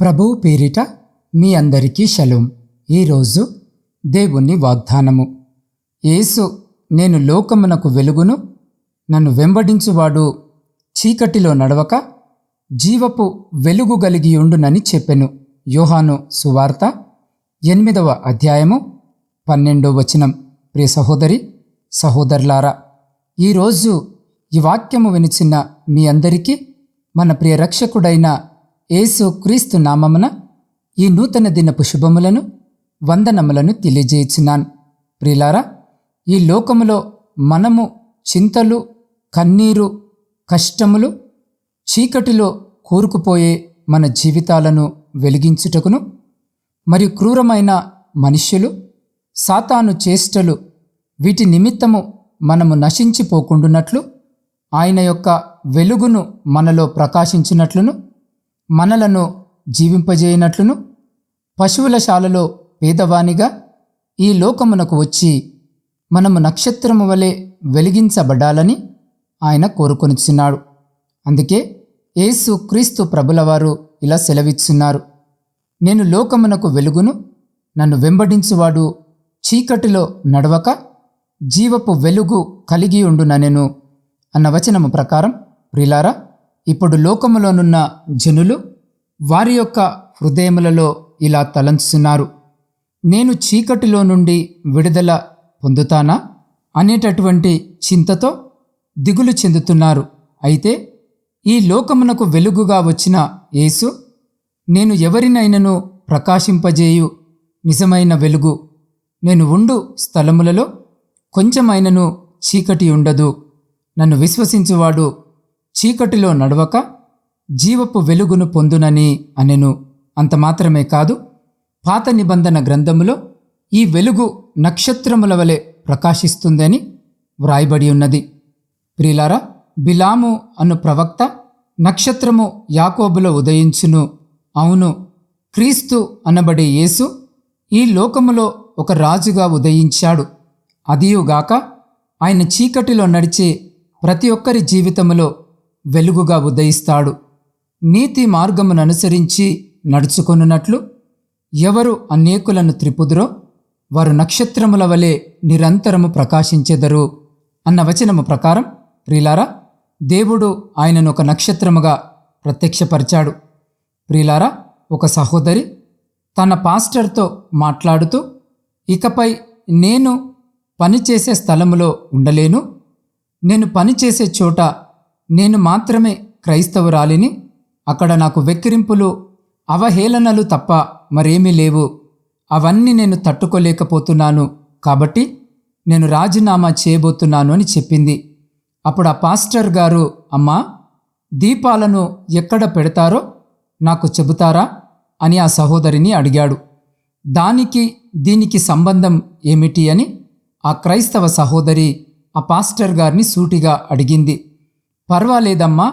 ప్రభువు పేరిట మీ అందరికీ షలోం ఈరోజు దేవుని వాగ్దానము. యేసు నేను లోకమునకు వెలుగును నన్ను వెంబడించువాడు చీకటిలో నడవక జీవపు వెలుగు కలిగి ఉండునని చెప్పెను. యోహాను సువార్త ఎనిమిదవ అధ్యాయము పన్నెండో వచనం. ప్రియ సహోదరి సహోదరులారా ఈరోజు ఈ వాక్యము వినిచిన మీ అందరికీ మన ప్రియ రక్షకుడైన యేసు క్రీస్తు నామమున ఈ నూతన దినపు శుభములను వందనములను తెలియజేయుచున్నాను. ప్రిలారా ఈ లోకములో మనము చింతలు కన్నీరు కష్టములు చీకటిలో కూరుకుపోయే మన జీవితాలను వెలిగించుటకును మరియు క్రూరమైన మనుష్యులు సాతాను చేష్టలు వీటి నిమిత్తము మనము నశించిపోకుండునట్లు ఆయన యొక్క వెలుగును మనలో ప్రకాశించినట్లును మనలను జీవింపజేయనట్లును పశువుల శాలలో పేదవానిగా ఈ లోకమునకు వచ్చి మనము నక్షత్రము వలె వెలిగించబడాలని ఆయన కోరుకొనిచున్నాడు. అందుకే యేసు క్రీస్తు ప్రభులవారు ఇలా సెలవిచ్చున్నారు. నేను లోకమునకు వెలుగును నన్ను వెంబడించువాడు చీకటిలో నడవక జీవపు వెలుగు కలిగి ఉండుననెను అన్న వచనము ప్రకారం ప్రిలారా ఇప్పుడు లోకములోనున్న జనులు వారి యొక్క హృదయములలో ఇలా తలంచుతున్నారు నేను చీకటిలో నుండి విడుదల పొందుతానా? అనేటటువంటి చింతతో దిగులు చెందుతున్నారు. అయితే ఈ లోకమునకు వెలుగుగా వచ్చిన యేసు నేను ఎవరినైనను ప్రకాశింపజేయు నిజమైన వెలుగు. నేను ఉండు స్థలములలో కొంచెమైనను చీకటి ఉండదు. నన్ను విశ్వసించువాడు చీకటిలో నడవక జీవపు వెలుగును పొందునని అనెను. అంత మాత్రమే కాదు పాత నిబంధన గ్రంథములో ఈ వెలుగు నక్షత్రముల వలె ప్రకాశిస్తుందని వ్రాయబడి ఉన్నది. ప్రిలారా బిలాము అను ప్రవక్త నక్షత్రము యాకోబులో ఉదయించును. అవును క్రీస్తు అనబడే యేసు ఈ లోకములో ఒక రాజుగా ఉదయించాడు. అదియుగాక ఆయన చీకటిలో నడిచే ప్రతి ఒక్కరి జీవితములో వెలుగుగా ఉదయిస్తాడు. నీతి మార్గమును అనుసరించి నడుచుకొనున్నట్లు ఎవరు అనేకులను త్రిపుదురో వారు నక్షత్రముల వలె నిరంతరము ప్రకాశించెదరు అన్న వచనము ప్రకారం ప్రిలారా దేవుడు ఆయనను ఒక నక్షత్రముగా ప్రత్యక్షపరిచాడు. ప్రిలారా ఒక సహోదరి తన పాస్టర్తో మాట్లాడుతూ ఇకపై నేను పనిచేసే స్థలములో ఉండలేను నేను పనిచేసే చోట నేను మాత్రమే క్రైస్తవురాలిని అక్కడ నాకు వెక్కిరింపులు అవహేళనలు తప్ప మరేమీ లేవు. అవన్నీ నేను తట్టుకోలేకపోతున్నాను కాబట్టి నేను రాజీనామా చేయబోతున్నాను అని చెప్పింది. అప్పుడు ఆ పాస్టర్ గారు అమ్మా దీపాలను ఎక్కడ పెడతారో నాకు చెబుతారా? అని ఆ సహోదరిని అడిగాడు. దానికి దీనికి సంబంధం ఏమిటి? అని ఆ క్రైస్తవ సహోదరి ఆ పాస్టర్ గారిని సూటిగా అడిగింది. పర్వాలేదమ్మా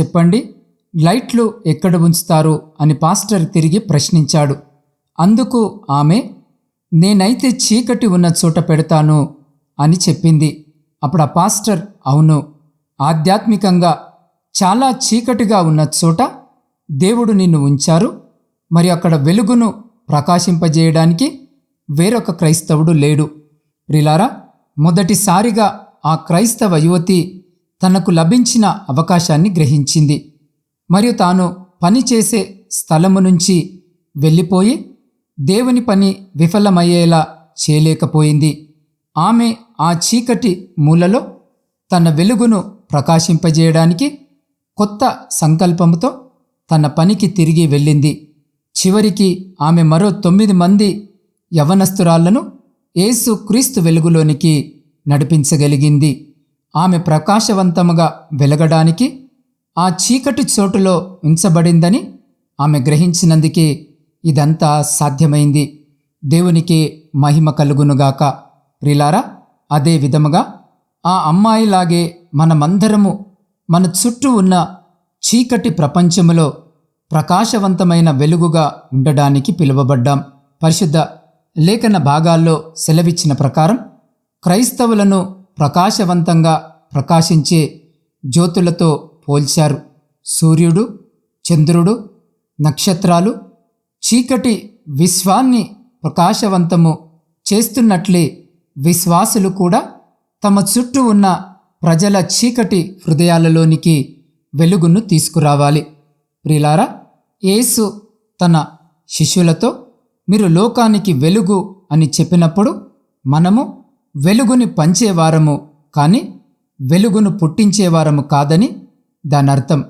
చెప్పండి. లైట్లు ఎక్కడ ఉంచుతారు? అని పాస్టర్ తిరిగి ప్రశ్నించాడు. అందుకు ఆమె నేనైతే చీకటి ఉన్న చోట పెడతాను అని చెప్పింది. అప్పుడు ఆ పాస్టర్ అవును. ఆధ్యాత్మికంగా చాలా చీకటిగా ఉన్న చోట దేవుడు నిన్ను ఉంచారు. మరి అక్కడ వెలుగును ప్రకాశింపజేయడానికి వేరొక క్రైస్తవుడు లేడు. ప్రిలారా మొదటిసారిగా ఆ క్రైస్తవ యువతి తనకు లభించిన అవకాశాన్ని గ్రహించింది. మరియు తాను పనిచేసే స్థలము నుంచి వెళ్ళిపోయి దేవుని పని విఫలమయ్యేలా చేయలేకపోయింది. ఆమె ఆ చీకటి మూలలో తన వెలుగును ప్రకాశింపజేయడానికి కొత్త సంకల్పంతో తన పనికి తిరిగి వెళ్ళింది. చివరికి ఆమె మరో తొమ్మిది మంది యవనస్తురాళ్ళను ఏసు క్రీస్తు వెలుగులోనికి నడిపించగలిగింది. ఆమె ప్రకాశవంతముగా వెలగడానికి ఆ చీకటి చోటులో ఉంచబడిందని ఆమె గ్రహించినందుకే ఇదంతా సాధ్యమైంది. దేవునికి మహిమ కలుగునుగాక. ప్రిలారా అదే విధముగా ఆ అమ్మాయిలాగే మనమందరము మన చుట్టూ ఉన్న చీకటి ప్రపంచములో ప్రకాశవంతమైన వెలుగుగా ఉండడానికి పిలువబడ్డాం. పరిశుద్ధ లేఖన భాగాల్లో సెలవిచ్చిన ప్రకారం క్రైస్తవులను ప్రకాశవంతంగా ప్రకాశించే జ్యోతులతో పోల్చారు. సూర్యుడు చంద్రుడు నక్షత్రాలు చీకటి విశ్వాన్ని ప్రకాశవంతము చేస్తున్నట్లే విశ్వాసులు కూడా తమ చుట్టూ ఉన్న ప్రజల చీకటి హృదయాలలోనికి వెలుగును తీసుకురావాలి. ప్రిలారా యేసు తన శిష్యులతో మీరు లోకానికి వెలుగు అని చెప్పినప్పుడు మనము వెలుగుని పంచేవారము కానీ వెలుగును పుట్టించేవారము కాదని దాని అర్థం.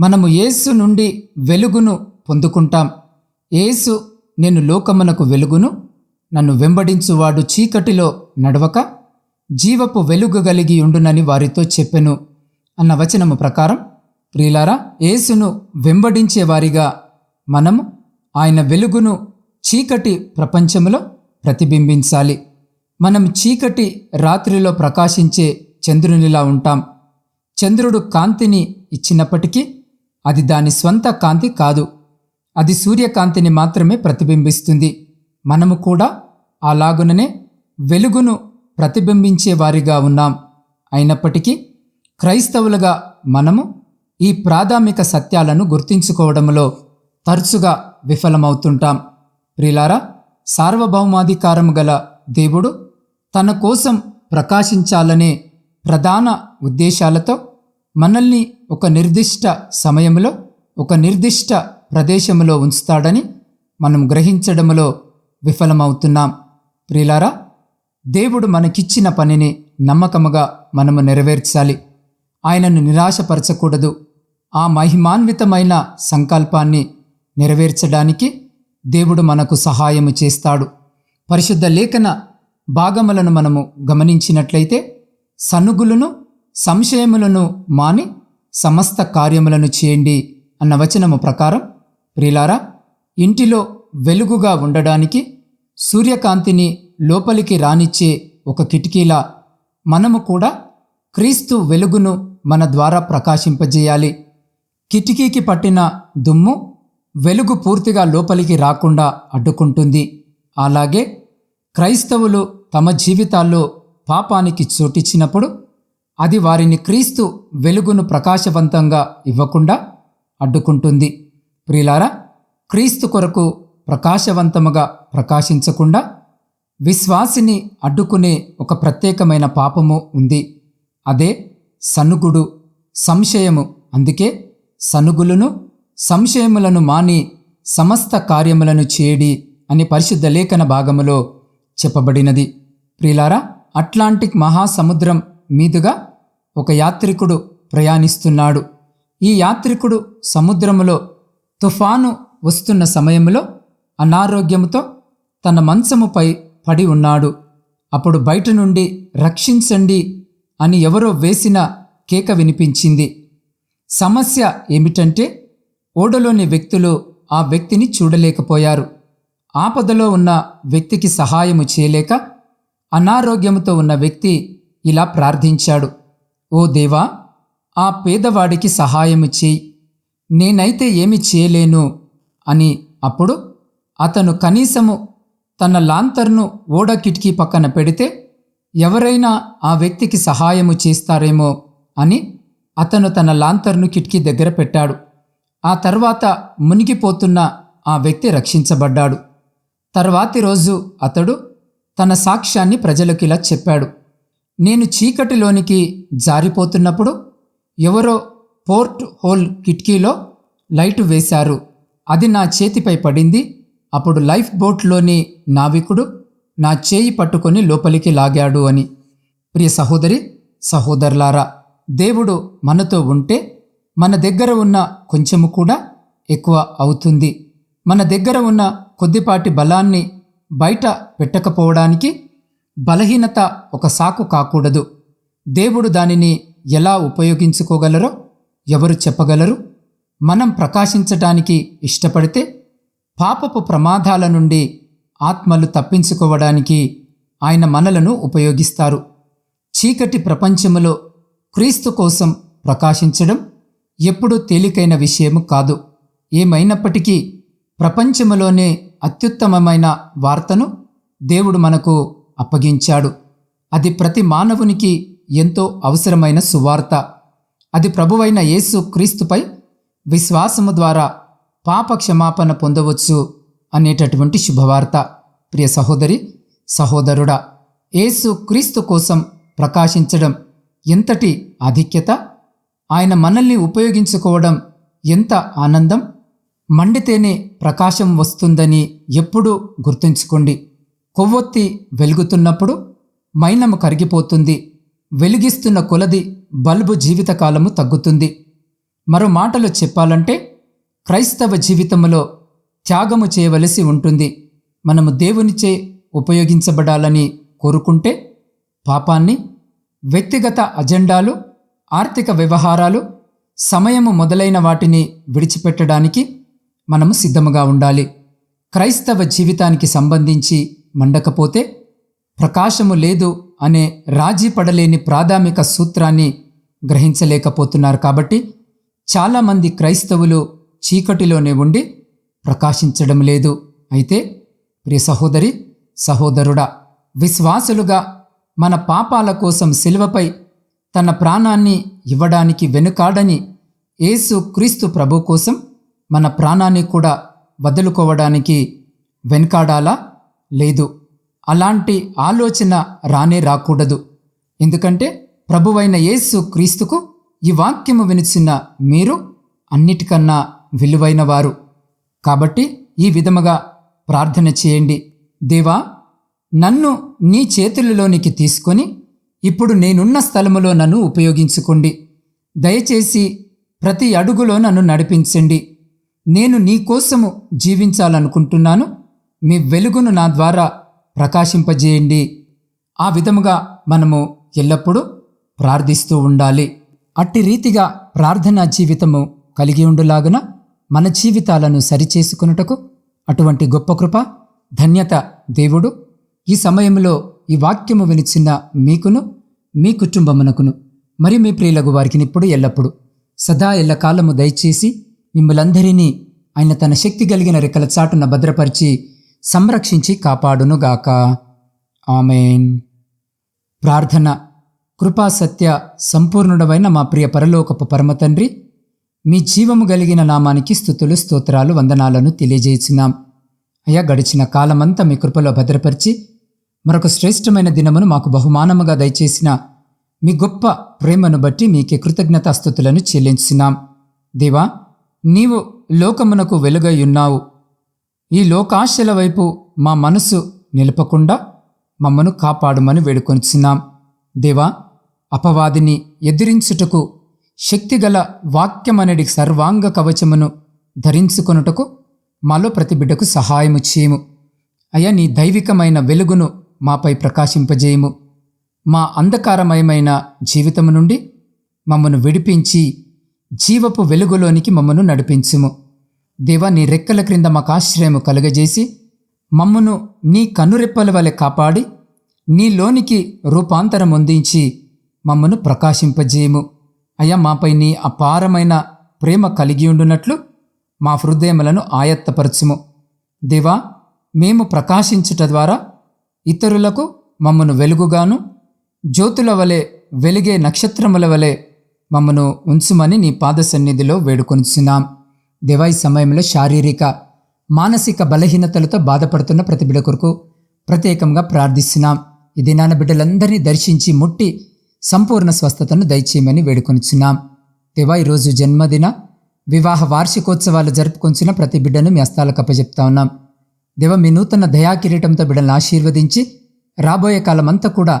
మనము యేసు నుండి వెలుగును పొందుకుంటాం. యేసు నేను లోకమునకు వెలుగును నన్ను వెంబడించువాడు చీకటిలో నడవక జీవపు వెలుగు కలిగి ఉండునని వారితో చెప్పెను అన్న వచనము ప్రకారం ప్రియులారా యేసును వెంబడించేవారిగా మనము ఆయన వెలుగును చీకటి ప్రపంచంలో ప్రతిబింబించాలి. మనం చీకటి రాత్రిలో ప్రకాశించే చంద్రునిలా ఉంటాం. చంద్రుడు కాంతిని ఇచ్చినప్పటికీ అది దాని స్వంత కాంతి కాదు. అది సూర్యకాంతిని మాత్రమే ప్రతిబింబిస్తుంది. మనము కూడా అలాగుననే వెలుగును ప్రతిబింబించే వారిగా ఉన్నాం. అయినప్పటికీ క్రైస్తవులుగా మనము ఈ ప్రాథమిక సత్యాలను గుర్తించుకోవడంలో తరచుగా విఫలమవుతుంటాం. ప్రిలారా సార్వభౌమాధికారము గల దేవుడు తన కోసం ప్రకాశించాలనే ప్రధాన ఉద్దేశాలతో మనల్ని ఒక నిర్దిష్ట సమయంలో ఒక నిర్దిష్ట ప్రదేశంలో ఉంచుతాడని మనం గ్రహించడంలో విఫలమవుతున్నాం. ప్రిలారా దేవుడు మనకిచ్చిన పనిని నమ్మకముగా మనము నెరవేర్చాలి. ఆయనను నిరాశపరచకూడదు. ఆ మహిమాన్వితమైన సంకల్పాన్ని నెరవేర్చడానికి దేవుడు మనకు సహాయము చేస్తాడు. పరిశుద్ధ లేఖన భాగములను మనము గమనించినట్లయితే సనుగులను సంశయములను మాని సమస్త కార్యములను చేయండి అన్న వచనము ప్రకారం ప్రిలారా ఇంటిలో వెలుగుగా ఉండడానికి సూర్యకాంతిని లోపలికి రానిచ్చే ఒక కిటికీలా మనము కూడా క్రీస్తు వెలుగును మన ద్వారా ప్రకాశింపజేయాలి. కిటికీకి పట్టిన దుమ్ము వెలుగు పూర్తిగా లోపలికి రాకుండా అడ్డుకుంటుంది. అలాగే క్రైస్తవులు తమ జీవితాల్లో పాపానికి చోటిచ్చినప్పుడు అది వారిని క్రీస్తు వెలుగును ప్రకాశవంతంగా ఇవ్వకుండా అడ్డుకుంటుంది. ప్రియులారా క్రీస్తు కొరకు ప్రకాశవంతముగా ప్రకాశించకుండా విశ్వాసిని అడ్డుకునే ఒక ప్రత్యేకమైన పాపము ఉంది. అదే సనుగుడు సంశయము. అందుకే సనుగులను సంశయములను మాని సమస్త కార్యములను చేయడి అని పరిశుద్ధ లేఖన భాగములో చెప్పబడినది. ప్రిలారా అట్లాంటిక్ మహాసముద్రం మీదుగా ఒక యాత్రికుడు ప్రయాణిస్తున్నాడు. ఈ యాత్రికుడు సముద్రములో తుఫాను వస్తున్న సమయంలో అనారోగ్యముతో తన మంచముపై పడి ఉన్నాడు. అప్పుడు బయట నుండి రక్షించండి అని ఎవరో వేసిన కేక వినిపించింది. సమస్య ఏమిటంటే ఓడలోని వ్యక్తులు ఆ వ్యక్తిని చూడలేకపోయారు. ఆపదలో ఉన్న వ్యక్తికి సహాయము చేయలేక అనారోగ్యంతో ఉన్న వ్యక్తి ఇలా ప్రార్థించాడు. ఓ దేవా ఆ పేదవాడికి సహాయము చేయి. నేనైతే ఏమి చేయలేను అని అప్పుడు అతను కనీసము తన లాంతర్ను ఓడ కిటికీ పక్కన పెడితే ఎవరైనా ఆ వ్యక్తికి సహాయము చేస్తారేమో అని అతను తన లాంతర్ను కిటికీ దగ్గర పెట్టాడు. ఆ తర్వాత మునిగిపోతున్న ఆ వ్యక్తి రక్షించబడ్డాడు. తర్వాతి రోజు అతడు తన సాక్ష్యాన్ని ప్రజలకు ఇలా చెప్పాడు. నేను చీకటిలోనికి జారిపోతున్నప్పుడు ఎవరో పోర్ట్ హోల్ కిటికీలో లైటు వేశారు. అది నా చేతిపై పడింది. అప్పుడు లైఫ్ బోట్లోని నావికుడు నా చేయి పట్టుకొని లోపలికి లాగాడు అని. ప్రియ సహోదరి సహోదరులారా దేవుడు మనతో ఉంటే మన దగ్గర ఉన్న కొంచెము కూడా ఎక్కువ అవుతుంది. మన దగ్గర ఉన్న కొద్దిపాటి బలాన్ని బయట పెట్టకపోవడానికి బలహీనత ఒక సాకు కాకూడదు. దేవుడు దానిని ఎలా ఉపయోగించుకోగలరో ఎవరు చెప్పగలరు? మనం ప్రకాశించటానికి ఇష్టపడితే పాపపు ప్రమాదాల నుండి ఆత్మలు తప్పించుకోవడానికి ఆయన మనలను ఉపయోగిస్తారు. చీకటి ప్రపంచములో క్రీస్తు కోసం ప్రకాశించడం ఎప్పుడూ తేలికైన విషయము కాదు. ఏమైనప్పటికీ ప్రపంచంలోనే అత్యుత్తమమైన వార్తను దేవుడు మనకు అప్పగించాడు. అది ప్రతి మానవునికి ఎంతో అవసరమైన సువార్త. అది ప్రభువైన యేసు క్రీస్తుపై విశ్వాసము ద్వారా పాప క్షమాపణ పొందవచ్చు అనేటటువంటి శుభవార్త. ప్రియ సహోదరి సహోదరుడా యేసు క్రీస్తు కోసం ప్రకాశించడం ఎంతటి ఆధిక్యత? ఆయన మనల్ని ఉపయోగించుకోవడం ఎంత ఆనందం? మండితేనే ప్రకాశం వస్తుందని ఎప్పుడూ గుర్తుంచుకోండి. కొవ్వొత్తి వెలుగుతున్నప్పుడు మైనము కరిగిపోతుంది. వెలిగిస్తున్న కొలది బల్బు జీవితకాలము తగ్గుతుంది. మరో మాటలో చెప్పాలంటే క్రైస్తవ జీవితంలో త్యాగము చేయవలసి ఉంటుంది. మనము దేవునిచే ఉపయోగించబడాలని కోరుకుంటే పాపాన్ని వ్యక్తిగత అజెండాలు ఆర్థిక వ్యవహారాలు సమయము మొదలైన వాటిని విడిచిపెట్టడానికి మనము సిద్ధముగా ఉండాలి. క్రైస్తవ జీవితానికి సంబంధించి మండకపోతే ప్రకాశము లేదు అనే రాజీ పడలేని ప్రాథమిక సూత్రాన్ని గ్రహించలేకపోతున్నారు కాబట్టి చాలామంది క్రైస్తవులు చీకటిలోనే ఉండి ప్రకాశించడం లేదు. అయితే ప్రియ సహోదరి సహోదరుడా విశ్వాసులుగా మన పాపాల కోసం శిలువపై తన ప్రాణాన్ని ఇవ్వడానికి వెనుకాడని యేసు క్రీస్తు ప్రభు కోసం మన ప్రాణాన్ని కూడా వదులుకోవడానికి వెనకాడాలా? లేదు. అలాంటి ఆలోచన రానే రాకూడదు. ఎందుకంటే ప్రభువైన యేసు క్రీస్తుకు ఈ వాక్యము వినిచిన మీరు అన్నిటికన్నా విలువైన వారు. కాబట్టి ఈ విధముగా ప్రార్థన చేయండి. దేవా నన్ను నీ చేతులలోనికి తీసుకొని ఇప్పుడు నేనున్న స్థలములో నన్ను ఉపయోగించుకోండి. దయచేసి ప్రతి అడుగులో నన్ను నడిపించండి. నేను నీ కోసము జీవించాలనుకుంటున్నాను. మీ వెలుగును నా ద్వారా ప్రకాశింపజేయండి. ఆ విధముగా మనము ఎల్లప్పుడూ ప్రార్థిస్తూ ఉండాలి. అట్టి రీతిగా ప్రార్థనా జీవితము కలిగి ఉండులాగున మన జీవితాలను సరిచేసుకున్నటకు అటువంటి గొప్ప కృప ధన్యత దేవుడు ఈ సమయంలో ఈ వాక్యము వినిచిన మీకును మీ కుటుంబమునకును మరి మీ ప్రియులకు వారికి ఇప్పుడు ఎల్లప్పుడు సదా ఎల్లకాలము దయచేసి మిమ్మలందరినీ ఆయన తన శక్తి కలిగిన రెక్కల చాటున భద్రపరిచి సంరక్షించి కాపాడునుగాక. ఆమెన్. ప్రార్థన కృపా సత్య సంపూర్ణుడవైన మా ప్రియ పరలోకపు పరమతండ్రి మీ జీవము కలిగిన నామానికి స్థుతులు స్తోత్రాలు వందనాలను తెలియజేసినాం. అయ్యా గడిచిన కాలమంతా మీ కృపలో భద్రపరిచి మరొక శ్రేష్టమైన దినమును మాకు బహుమానముగా దయచేసిన మీ గొప్ప ప్రేమను బట్టి మీకే కృతజ్ఞతాస్థుతులను చెల్లించినాం. దేవా నీవు లోకమునకు వెలుగై ఉన్నావు ఈ లోకాశల వైపు మా మనసు నిలపకుండా మమ్మను కాపాడుమని వేడుకొనిచున్నాం. దేవా అపవాదిని ఎదిరించుటకు శక్తిగల వాక్యమనడి సర్వాంగ కవచమును ధరించుకొనుటకు మాలో ప్రతి బిడ్డకు సహాయము చేయము. అయ్యా నీ దైవికమైన వెలుగును మాపై ప్రకాశింపజేయము. మా అంధకారమయమైన జీవితము నుండి మమ్మను విడిపించి జీవపు వెలుగులోనికి మమ్మను నడిపించుము. దేవా నీ రెక్కల క్రింద మాకు ఆశ్రయము కలుగజేసి మమ్మను నీ కనురెప్పల వలె కాపాడి నీలోనికి రూపాంతరం అందించి మమ్మను ప్రకాశింపజేయము. అయ్యా మాపై నీ అపారమైన ప్రేమ కలిగి ఉండునట్లు మా హృదయములను ఆయత్తపరచుము. దేవా మేము ప్రకాశించుట ద్వారా ఇతరులకు మమ్మను వెలుగుగాను జ్యోతుల వలె వెలిగే నక్షత్రముల వలె మమ్మను ఉంచుమని నీ పాద సన్నిధిలో వేడుకొనిచున్నాం. దేవా ఈ సమయంలో శారీరక మానసిక బలహీనతలతో బాధపడుతున్న ప్రతి బిడ్డ కొరకు ప్రత్యేకంగా ప్రార్థిస్తున్నాం. ఈ దినాన బిడ్డలందరినీ దర్శించి ముట్టి సంపూర్ణ స్వస్థతను దయచేయమని వేడుకొనిచున్నాం. దేవా ఈరోజు జన్మదిన వివాహ వార్షికోత్సవాలు జరుపుకొంచిన ప్రతి బిడ్డను మీ హస్తాలకు అప్పచెప్తా ఉన్నాం. దేవ మీ నూతన దయాకిరీటంతో బిడ్డలను ఆశీర్వదించి రాబోయే కాలమంతా కూడా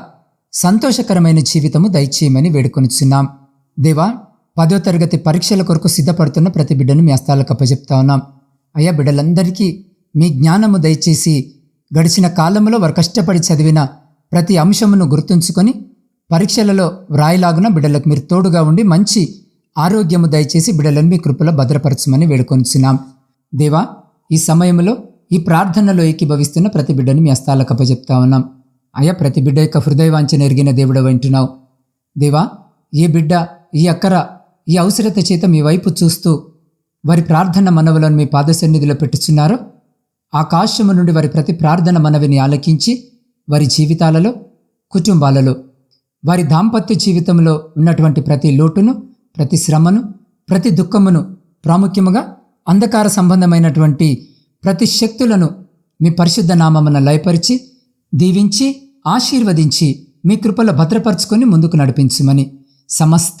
సంతోషకరమైన జీవితము దయచేయమని వేడుకొనిచున్నాం. దేవా పదో తరగతి పరీక్షల కొరకు సిద్ధపడుతున్న ప్రతి బిడ్డను మీ అస్తాలకు అప్పచెప్తా ఉన్నాం. అయ్యా బిడ్డలందరికీ మీ జ్ఞానము దయచేసి గడిచిన కాలంలో వారు కష్టపడి చదివిన ప్రతి అంశమును గుర్తుంచుకొని పరీక్షలలో వ్రాయిలాగున బిడ్డలకు మీరు తోడుగా ఉండి మంచి ఆరోగ్యము దయచేసి బిడ్డలను మీ కృపలో భద్రపరచమని వేడుకొనిచున్నాం దేవా ఈ సమయంలో ఈ ప్రార్థనలో ఏకీభవిస్తున్న ప్రతి బిడ్డను మీ అస్తాలకు అప్పచెప్తా ఉన్నాం. అయ్యా ప్రతి బిడ్డ యొక్క హృదయవాంఛన ఎరిగిన దేవుడు వింటున్నావు దేవా ఏ బిడ్డ ఈ అక్కర ఈ అవసరత చేత మీ వైపు చూస్తూ వారి ప్రార్థన మనవులను మీ పాదసన్నిధిలో పెట్టుచున్నారో. ఆకాశము నుండి వారి ప్రతి ప్రార్థన మనవిని ఆలకించి వారి జీవితాలలో కుటుంబాలలో వారి దాంపత్య జీవితంలో ఉన్నటువంటి ప్రతి లోటును ప్రతి శ్రమను ప్రతి దుఃఖమును ప్రాముఖ్యముగా అంధకార సంబంధమైనటువంటి ప్రతి శక్తులను మీ పరిశుద్ధ నామమున లయపరిచి దీవించి ఆశీర్వదించి మీ కృపలో భద్రపరుచుకొని ముందుకు నడిపించమని సమస్త